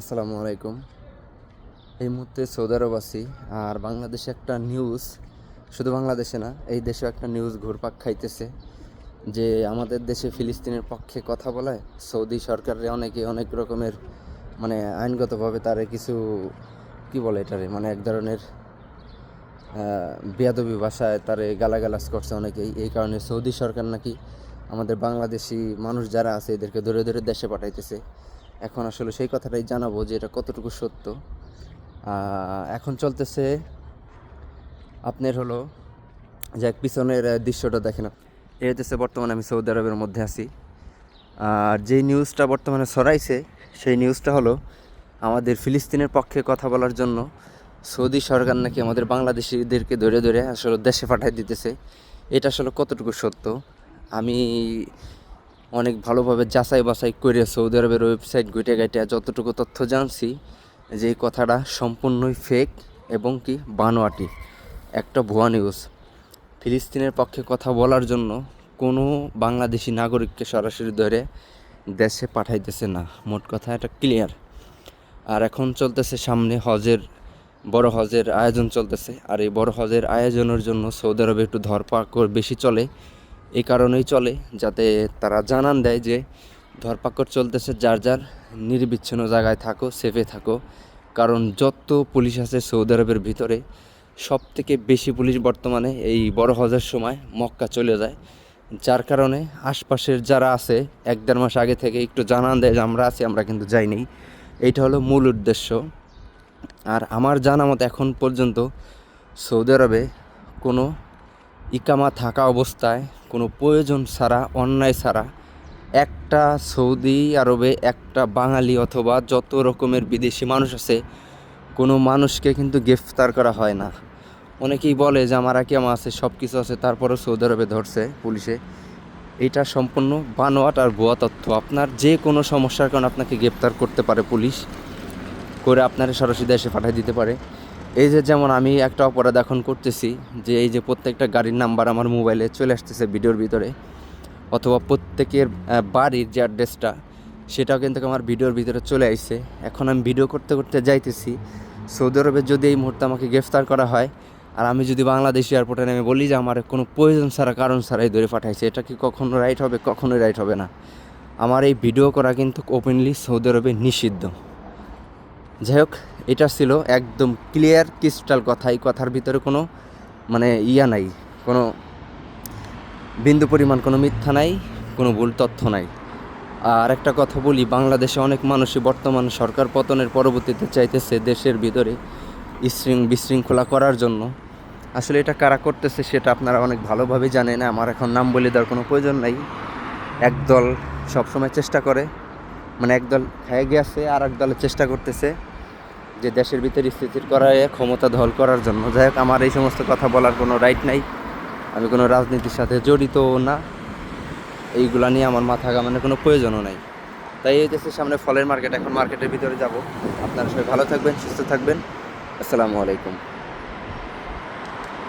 আসসালামু আলাইকুম। এই মুহূর্তে সৌদি আরব আছি আর বাংলাদেশে একটা নিউজ শুধু বাংলাদেশে না, এই দেশেও একটা নিউজ ঘুরপাক খাইতেছে যে আমাদের দেশে ফিলিস্তিনের পক্ষে কথা বলায়, সৌদি সরকারের অনেকে অনেক রকমের মানে আইনগতভাবে তারে কিছু, কি বলে এটারে মানে এক ধরনের বেয়াদবি ভাষায় তারে গালাগালাজ করছে অনেকেই। এই কারণে সৌদি সরকার নাকি আমাদের বাংলাদেশি মানুষ যারা আছে এদেরকে ধরে ধরে দেশে পাঠাইতেছে। এখন আসলে সেই কথাটাই জানাব যে এটা কতটুকু সত্য। এখন চলতেছে আপনার হলো যে এক পিছনের দৃশ্যটা দেখেন। এই হইতেছে বর্তমানে আমি সৌদি আরবের মধ্যে আছি। আর যেই নিউজটা বর্তমানে ছড়াইছে, সেই নিউজটা হলো আমাদের ফিলিস্তিনের পক্ষে কথা বলার জন্য সৌদি সরকার নাকি আমাদের বাংলাদেশিদেরকে ধরে ধরে আসলে দেশে পাঠাই দিতেছে। এটা আসলে কতটুকু সত্য? আমি অনেক ভালোভাবে যাচাই বাছাই করে সৌদি আরবের ওয়েবসাইট ঘুটে ঘাটে যতটুকু তথ্য জানছি যে এই কথাটা সম্পূর্ণই ফেক এবং কি বানোয়াটি। একটা ভুয়া নিউজ ফিলিস্তিনের পক্ষে কথা বলার জন্য কোনো বাংলাদেশি নাগরিককে সরাসরি ধরে দেশে পাঠাইতেছে না। মোট কথা এটা ক্লিয়ার আর এখন চলতেছে সামনে হজের, বড় হজের আয়োজন চলতেছে। আর এই বড় হজের আয়োজনের জন্য সৌদি আরবে একটু ধরপাকড় বেশি চলে। এই কারণেই চলে, যাতে তারা জানান দেয় যে ধরপাকড় চলতেছে, যার যার নির্বিচ্ছিন্ন জায়গায় থাকো সেফে থাকো। কারণ যত পুলিশ আছে সৌদি আরবের ভিতরে সব থেকে বেশি পুলিশ বর্তমানে এই বড় হজের সময় মক্কা চলে যায়। যার কারণে আশপাশের যারা আছে, এক দেড় মাস আগে থেকে একটু জানান দেয় যে আমরা আছি, আমরা কিন্তু যাইনি। এইটা হলো মূল উদ্দেশ্য। আর আমার জানা মতো এখন পর্যন্ত সৌদি আরবে কোনো ইকামা থাকা অবস্থায় কোনো প্রয়োজন ছাড়া, অন্যায় ছাড়া, একটা সৌদি আরবে, একটা বাঙালি অথবা যত রকমের বিদেশি মানুষ আছে, কোনো মানুষকে কিন্তু গ্রেফতার করা হয় না। অনেকেই বলে যে, আমার আকিয়ামা আছে সব কিছু আছে, তারপরেও সৌদি আরবে ধরছে পুলিশে। এটা সম্পূর্ণ বানোয়াট আর ভুয়া তথ্য। আপনার যে কোনো সমস্যার কারণে আপনাকে গ্রেপ্তার করতে পারে পুলিশ, করে আপনারা সরাসরি দেশে পাঠিয়ে দিতে পারে। এই যে যেমন আমি একটা অপরাধ এখন করতেছি, যে এই যে প্রত্যেকটা গাড়ির নাম্বার আমার মোবাইলে চলে আসতেছে ভিডিওর ভিতরে, অথবা প্রত্যেকের বাড়ির যে অ্যাড্রেসটা, সেটাও কিন্তু আমার ভিডিওর ভিতরে চলে আসছে এখন আমি ভিডিও করতে করতে যাইতেছি। সৌদি আরবে যদি এই মুহূর্তে আমাকে গ্রেফতার করা হয়, আর আমি যদি বাংলাদেশ এয়ারপোর্টে নেমে বলি যে আমার কোনো প্রয়োজন ছাড়া, কারণ ছাড়াই ধরে পাঠাইছে, এটা কি কখনো রাইট হবে, কখনোই রাইট হবে না। আমার এই ভিডিও করা কিন্তু ওপেনলি সৌদি আরবে নিষিদ্ধ। যাই হোক এটা ছিল একদম ক্লিয়ার ক্রিস্টাল কথা। এই কথার ভিতরে কোনো মানে ইয়া নাই, কোনো বিন্দু পরিমাণ কোনো মিথ্যা নাই, কোনো ভুল তথ্য নাই। আর একটা কথা বলি, বাংলাদেশে অনেক মানুষই বর্তমান সরকার পতনের পরবর্তীতে চাইতেছে দেশের ভিতরে শৃং বিশৃঙ্খলা করার জন্য। আসলে এটা কারা করতেছে সেটা আপনারা অনেক ভালোভাবে জানেন, আমার এখন নাম বলে দেওয়ার কোনো প্রয়োজন নাই। একদল সবসময় চেষ্টা করে মানে একদল খেয়ে গেছে আর এক দলের চেষ্টা করতেছে। যে দেশের ভিতরে স্থিতির করায় ক্ষমতা ধল করার জন্য। যাই হোক, আমার এই সমস্ত কথা বলার কোনো রাইট নাই। আমি কোনো রাজনীতির সাথে জড়িত না। এইগুলা নিয়ে আমার মাথা ঘামানোর কোনো প্রয়োজনও নাই। তাই এই দেশের সামনে ফলের মার্কেট এখন মার্কেটের ভিতরে যাব। আপনারা সবাই ভালো থাকবেন, সুস্থ থাকবেন। আসসালামু আলাইকুম।